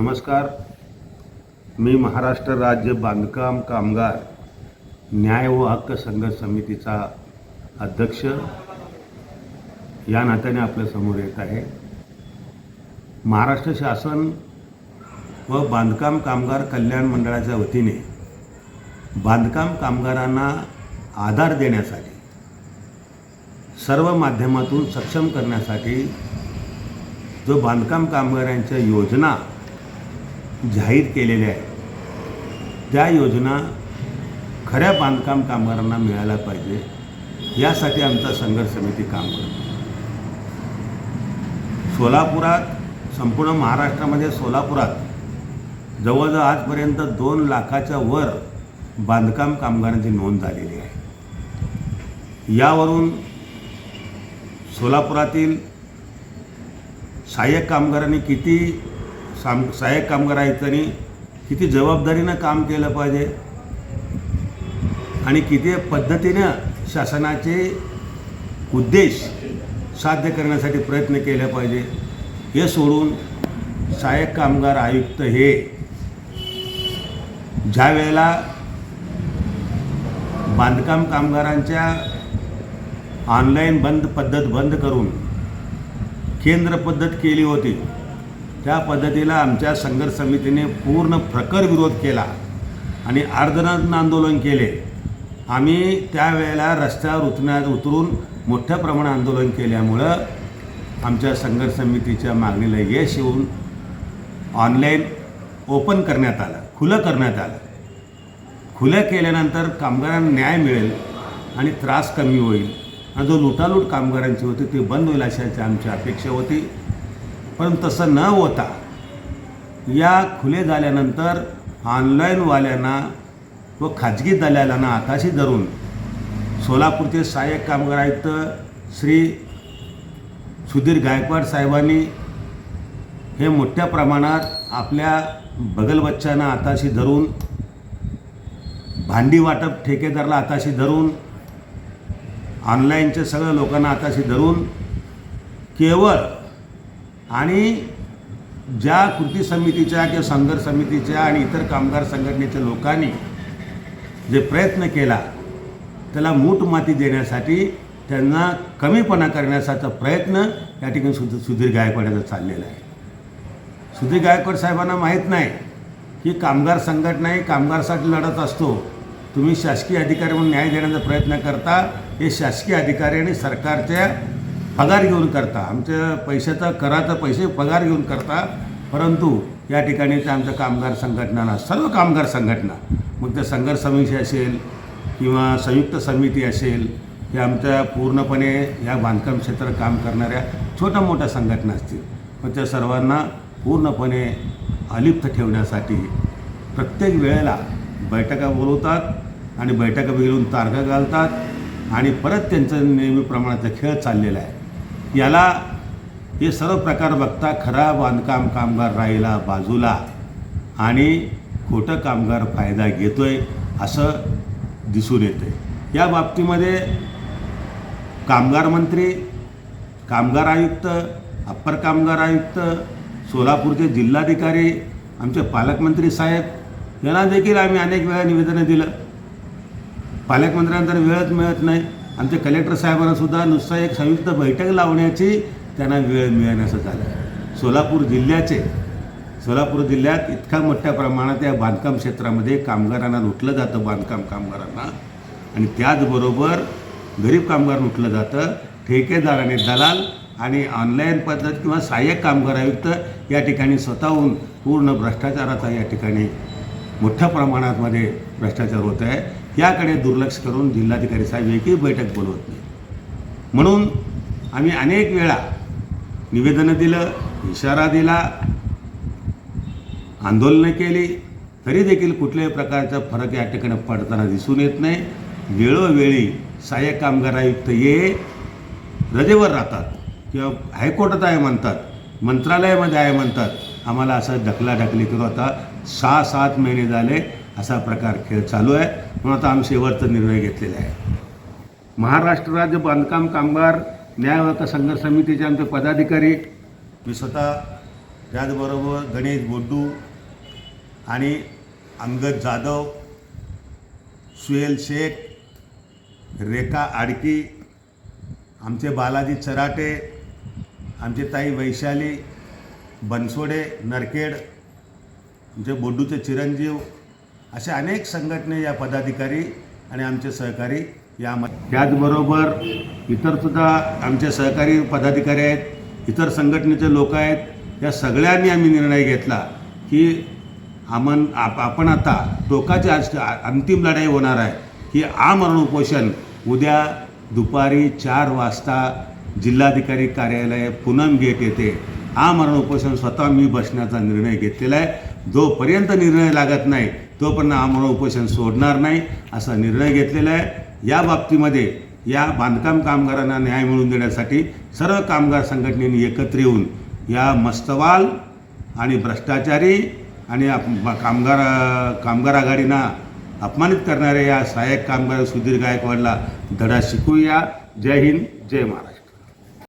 नमस्कार. मी महाराष्ट्र राज्य बांधकाम कामगार न्याय व हक्क संघर्ष समितीचा अध्यक्ष. या नात्याने आपल्यासमोर येत आहे. महाराष्ट्र शासन व बांधकाम कामगार कल्याण मंडळाच्या वतीने बांधकाम कामगारांना आधार देण्यासाठी सर्व माध्यमातून सक्षम करण्यासाठी जो बांधकाम कामगारांच्या योजना जाहीर केलेल्या आहेत त्या योजना खऱ्या बांधकाम कामगारांना मिळायला पाहिजे. यासाठी आमचा संघर्ष समिती काम करतो. सोलापुरात संपूर्ण महाराष्ट्रामध्ये सोलापुरात जवळजवळ आजपर्यंत दोन लाखाच्या वर बांधकाम कामगारांची नोंद झालेली आहे. यावरून सोलापुरातील सहाय्यक कामगारांनी किती साम सहाय्यक कामगार आयुक्तांनी किती जबाबदारीनं काम केलं पाहिजे आणि किती पद्धतीनं शासनाचे उद्देश साध्य करण्यासाठी प्रयत्न केले पाहिजे हे सोडून सहाय्यक कामगार आयुक्त हे ज्या वेळेला बांधकाम कामगारांच्या ऑनलाईन बंद पद्धत बंद करून केंद्र पद्धत केली होती त्या पद्धतीला आमच्या संघर्ष समितीने पूर्ण प्रखर विरोध केला आणि अर्धनग्न आंदोलन केले. आम्ही त्यावेळेला रस्त्यावर उतरण्यात उतरून मोठ्या प्रमाणात आंदोलन केल्यामुळं आमच्या संघर्ष समितीच्या मागणीला यश येऊन ऑनलाईन ओपन करण्यात आलं खुलं करण्यात आलं. खुलं केल्यानंतर कामगारांना न्याय मिळेल आणि त्रास कमी होईल. आणि जो लुटालूट कामगारांची होती ती बंद होईल अशाची आमची अपेक्षा होती. पण तसं न होता या खुले झाल्यानंतर ऑनलाईनवाल्यांना व खाजगी दलालांना आकाशी धरून सोलापूरचे सहाय्यक कामगार आयुक्त श्री सुधीर गायकवाड साहेबांनी हे मोठ्या प्रमाणात आपल्या बगलबच्च्यांना आताशी धरून भांडी वाटप ठेकेदारला आताशी धरून ऑनलाईनच्या सगळ्या लोकांना आताशी धरून केवळ आणि ज्या कृती समितीच्या किंवा संघर्ष समितीच्या आणि इतर कामगार संघटनेच्या लोकांनी जे प्रयत्न केला त्याला मूठ माती देण्यासाठी त्यांना कमीपणा करण्याचा प्रयत्न या ठिकाणी सुध सुधीर गायकवाडाचा चाललेला आहे. सुधीर गायकवाड साहेबांना माहीत नाही की कामगार संघटना ही कामगारसाठी लढत असतो. तुम्ही शासकीय अधिकारी म्हणून न्याय देण्याचा प्रयत्न करता हे शासकीय अधिकारी आणि सरकारच्या पगार घेऊन करता. आमच्या पैशाचा कराचा पैसे पगार घेऊन करता. परंतु या ठिकाणी त्या आमच्या कामगार संघटनांना सर्व कामगार संघटना मग त्या संघर्ष समिती असेल किंवा संयुक्त समिती असेल हे आमच्या पूर्णपणे या बांधकाम क्षेत्रात काम करणाऱ्या छोट्या मोठ्या संघटना असतील. पण त्या सर्वांना पूर्णपणे अलिप्त ठेवण्यासाठी प्रत्येक वेळेला बैठका बोलवतात आणि बैठका घेऊन तारखा घालतात आणि परत त्यांचं नेहमीप्रमाणाचा खेळ चाललेला आहे. याला हे सर्व प्रकार बघता खरा बांधकाम कामगार राहिला बाजूला आणि खोटं कामगार फायदा घेतो आहे असं दिसून येतं या बाबतीमध्ये कामगार मंत्री कामगार आयुक्त अप्पर कामगार आयुक्त सोलापूरचे जिल्हाधिकारी आमचे पालकमंत्री साहेब यांना देखील आम्ही अनेक वेळा निवेदनं दिलं. पालकमंत्र्यांतर वेळच मिळत नाही. आमच्या कलेक्टर साहेबांना सुद्धा एक संयुक्त बैठक लावण्याची त्यांना वेळ मिळण्याचं झालं. सोलापूर जिल्ह्याचे सोलापूर जिल्ह्यात इतका मोठ्या प्रमाणात या बांधकाम क्षेत्रामध्ये कामगारांना लुटलं जातं बांधकाम कामगारांना. आणि त्याचबरोबर गरीब कामगार लुटलं जातं ठेकेदाराने दलाल आणि ऑनलाईन पद्धत किंवा सहाय्यक कामगार आयुक्त या ठिकाणी स्वतःहून पूर्ण भ्रष्टाचाराचा या ठिकाणी मोठ्या प्रमाणामध्ये भ्रष्टाचार होत आहे. याकडे दुर्लक्ष करून जिल्हाधिकारी साहेब एकही बैठक बोलवत नाही. म्हणून आम्ही अनेक वेळा निवेदनं दिलं इशारा दिला आंदोलनं केली तरी देखील कुठल्याही प्रकारचा फरक या ठिकाणी पडताना दिसून येत नाही. वेळोवेळी सहाय्यक कामगार आयुक्त ये रजेवर राहतात किंवा हायकोर्टात आहे म्हणतात मंत्रालयामध्ये आहे म्हणतात. आम्हाला असं ढकलाढकली करू आता सहा सात महिने झाले. असा प्रकार खेळ चालू आहे. म्हणून आता आम्ही शेवटचा निर्णय घेतलेला आहे. महाराष्ट्र राज्य बांधकाम कामगार न्याय व हक्क संघर्ष समितीचे आमचे पदाधिकारी. मी स्वतः त्याचबरोबर गणेश बोड्डू आणि अंगद जाधव सुहेल शेख रेखा आडकी आमचे बालाजी चराटे आमचे ताई वैशाली बनसोडे नरखेड आमचे बोड्डूचे चिरंजीव अशा अनेक संघटने या पदाधिकारी आणि आमचे सहकारी यामध्ये. त्याचबरोबर इतरसुद्धा आमचे सहकारी पदाधिकारी आहेत इतर संघटनेचे लोक आहेत. या सगळ्यांनी आम्ही निर्णय घेतला की आमन आप आपण आता टोकाची आज अंतिम लढाई होणार आहे. की आमरण उपोषण उद्या दुपारी चार वाजता जिल्हाधिकारी कार्यालय पूनम गेट येथे आमरण उपोषण स्वतः मी बसण्याचा निर्णय घेतलेला आहे. जोपर्यंत निर्णय लागत नाही तोपर्यंत आम्हाला उपोषण सोडणार नाही असा निर्णय घेतलेला आहे. या बाबतीमध्ये या बांधकाम कामगारांना न्याय मिळवून देण्यासाठी सर्व कामगार संघटनेने एकत्र येऊन या मस्तवाल आणि भ्रष्टाचारी आणि आप- कामगार कामगार आघाडीना अपमानित करणाऱ्या या सहाय्यक कामगार सुधीर गायकवाडला धडा शिकूया जय हिंद जय महाराष्ट्र.